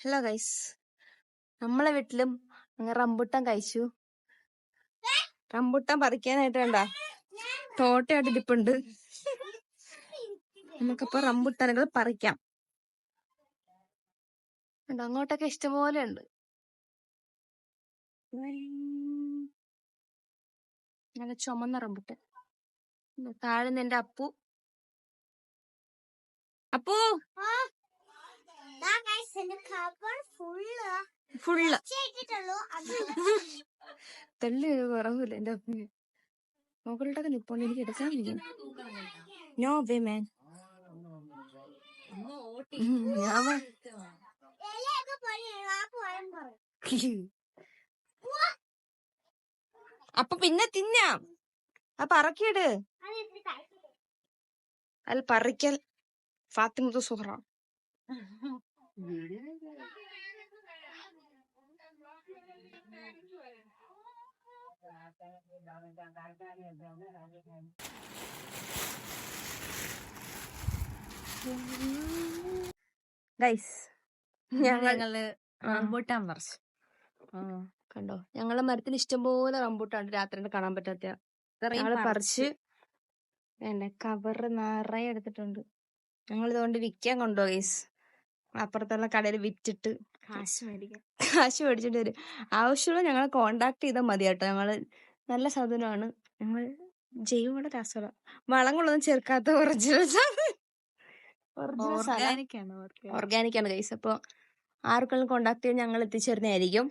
Hello guys നമ്മളെ വീട്ടിലും അങ്ങ് റംബുട്ടാൻ കഴിച്ചു. റംബുട്ടാൻ പറിക്കാനായിട്ട് വേണ്ട തോട്ടയായിട്ട് ഇരിപ്പുണ്ട്. നമുക്കപ്പോ റംബുട്ടാനുകൾ പറിക്കാം. അങ്ങോട്ടൊക്കെ ഇഷ്ടംപോലെ ഉണ്ട്. നല്ല ചുമന്ന റംബുട്ടാൻ. താഴെ നിന്റെ അപ്പു. അപ്പു! ഫുള്ള് തെള്ളി ഒരു കുറവില്ല എന്റെ അപ്പിന് മുകളിലൊക്കെ നിപ്പോണ്ട് എനിക്ക് എടുക്കാൻ കഴിയും നോ വേ. മാൻ ഞാൻ അപ്പൊ പിന്നെ തിന്നാം. ആ പറക്കിയിട്. അല്ല പറിക്കൽ ഫാത്തിമത്ത് സുഹറ. ഗൈസ് ഞങ്ങൾ റംബൂട്ടാൻ പറിച്ചു. കണ്ടോ? ഞങ്ങളെ മരത്തിൽ ഇഷ്ടംപോലെ റംബൂട്ടാൻ രാത്രി കാണാൻ പറ്റാത്ത ഞങ്ങൾ പറിച്ച് വേണ്ട കവറ് നിറയെ എടുത്തിട്ടുണ്ട്. ഞങ്ങൾ ഇതുകൊണ്ട് വിൽക്കാൻ കൊണ്ടുപോയി ഗൈസ് അപ്പുറത്തുള്ള കടയിൽ വിറ്റിട്ട് കാശ് മേടിക്കാൻ. കാശ് മേടിച്ചിട്ട് വരും. ആവശ്യമുള്ള ഞങ്ങളെ കോണ്ടാക്ട് ചെയ്താൽ മതി കേട്ടോ. ഞങ്ങൾ നല്ല സാധനമാണ്. ഞങ്ങൾ ജൈവമുള്ള രാസവള വളങ്ങളൊന്നും ചേർക്കാത്ത ഒറിജിനൽ ഓർഗാനിക് ആണ് ഗൈസ് അപ്പൊ ആർക്കെങ്കിലും കോണ്ടാക്ട് ചെയ്ത് ഞങ്ങൾ എത്തിച്ചേരുന്നതായിരിക്കും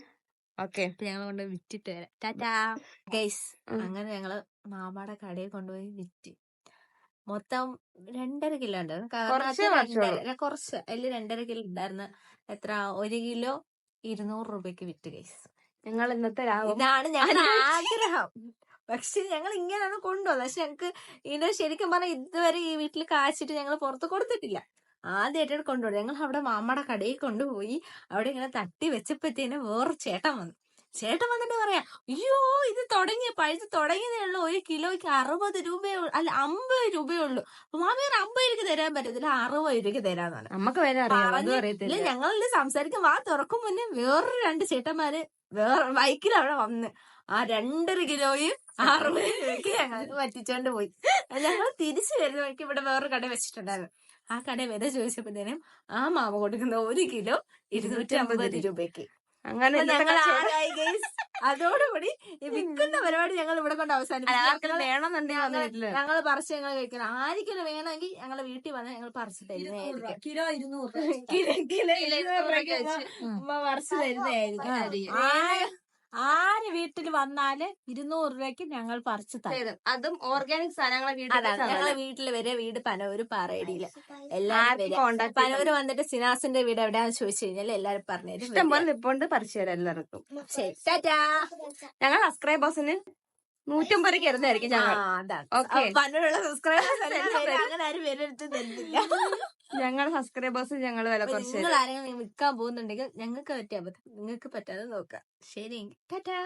ഓക്കെ ഞങ്ങൾ കൊണ്ട് വിറ്റിട്ട് വരാം. ടാറ്റാ. ഗൈസ് അങ്ങനെ ഞങ്ങൾ മാമാടെ കടയിൽ കൊണ്ടുപോയി വിറ്റ്. മൊത്തം രണ്ടര കിലോ ഉണ്ടായിരുന്നു. കുറച്ചേ അതിൽ രണ്ടര കിലോ ഉണ്ടായിരുന്നു. എത്ര? ഒരു കിലോ ഇരുന്നൂറ് രൂപയ്ക്ക് വിറ്റ് കേസ് ഞങ്ങൾ ഇന്നത്തെ ഇതാണ് ഞാൻ ആഗ്രഹം. പക്ഷെ ഞങ്ങൾ ഇങ്ങനെയാണ് കൊണ്ടുവന്നത് പക്ഷെ ഞങ്ങൾക്ക് ഇതിന്റെ ശരിക്കും പറഞ്ഞാൽ ഇതുവരെ ഈ വീട്ടിൽ കാച്ചിട്ട് ഞങ്ങൾ പുറത്ത് കൊടുത്തിട്ടില്ല. ആദ്യമായിട്ടാണ് കൊണ്ടുപോയത്. ഞങ്ങൾ അവിടെ മാമ്മയുടെ കടയിൽ കൊണ്ടുപോയി അവിടെ ഇങ്ങനെ തട്ടി വെച്ചപ്പോഴത്തേനും വേറെ ചേട്ടൻ വന്നു. ചേട്ടൻ വന്നിട്ട് പറയാ അയ്യോ ഇത് തുടങ്ങിയ പഴുത്ത് തുടങ്ങിയതേ ഉള്ളൂ. ഒരു കിലോയ്ക്ക് അറുപത് രൂപയേ അല്ല അമ്പത് രൂപയേ ഉള്ളൂ. മാമി ഒരു അമ്പത് രൂപയ്ക്ക് തരാൻ പറ്റത്തില്ല. അറുപത് രൂപയ്ക്ക് തരാന്ന് പറഞ്ഞു നമുക്ക് വരെ അറിയത്തില്ല ഞങ്ങളിത് സംസാരിക്കും. വാ തുറക്കും മുന്നേ. വേറൊരു രണ്ട് ചേട്ടന്മാര് വേറെ ബൈക്കിൽ അവിടെ വന്ന് ആ രണ്ടര കിലോയും അറുപത് രൂപയ്ക്ക് ഞങ്ങൾ പറ്റിച്ചോണ്ട് പോയി. ഞങ്ങൾ തിരിച്ചു വരുന്ന വഴിക്ക് ഇവിടെ വേറൊരു കട വെച്ചിട്ടുണ്ടായിരുന്നു. ആ കട വില ചോദിച്ചപ്പോഴത്തേനും ആ മാമ കൊടുക്കുന്ന ഒരു കിലോ ഇരുന്നൂറ്റി അമ്പത് രൂപയ്ക്ക്. അങ്ങനെ ഞങ്ങൾ ആരായി? അതോടുകൂടി വിൽക്കുന്ന പരിപാടി ഞങ്ങൾ ഇവിടെ കൊണ്ട് അവസാനിപ്പിക്കും. ആർക്കെങ്കിലും വേണമെന്നുണ്ടെങ്കിൽ ഞങ്ങൾ പറിച്ച് ഞങ്ങൾ കഴിക്കണം. ആർക്കെങ്കിലും വേണമെങ്കിൽ ഞങ്ങൾ വീട്ടിൽ വന്ന് ഞങ്ങൾ പറിച്ച് തരുന്നതായിരിക്കും. കിലോ ഇരുന്നൂറ് പറിച്ച് തരുന്നതായിരിക്കും. ആര് വീട്ടിൽ വന്നാൽ ഇരുന്നൂറ് രൂപയ്ക്ക് ഞങ്ങൾ പറിച്ചു തരും. അതും ഓർഗാനിക് സാധനങ്ങളെ വീട്ടിൽ ഞങ്ങളെ മതി. വീട്ടിൽ വരെ വീട് പനവൂര് പറയടിയില്ല എല്ലാവരും പനവൂര് വന്നിട്ട് സിനാസിന്റെ വീട് എവിടെയാന്ന് ചോദിച്ചു കഴിഞ്ഞാൽ എല്ലാരും പറഞ്ഞു ഇഷ്ടം പോലെ നിപ്പുണ്ട് പറിച്ചു തരാം എല്ലാവർക്കും. ശരി. ടാറ്റാ. ഞങ്ങൾ സബ്സ്ക്രൈബേഴ്സിന് നൂറ്റമ്പത് രൂപയ്ക്ക് ഇരുന്നായിരിക്കും ഞങ്ങൾ. അതാണ്. ഓക്കെ പനൂരുള്ള സബ്സ്ക്രൈബേഴ്സ് അങ്ങനെ ആരും വരരുത് തരുന്നില്ല ഞങ്ങൾ സബ്സ്ക്രൈബേഴ്സ് ഞങ്ങൾ വില കുറച്ച് നിങ്ങൾ ആരെങ്കിലും വിൽക്കാൻ പോകുന്നുണ്ടെങ്കിൽ ഞങ്ങൾക്ക് പറ്റിയാൽ പറ്റും നിങ്ങൾക്ക് പറ്റാതെ നോക്കാം ശരി ടാറ്റാ!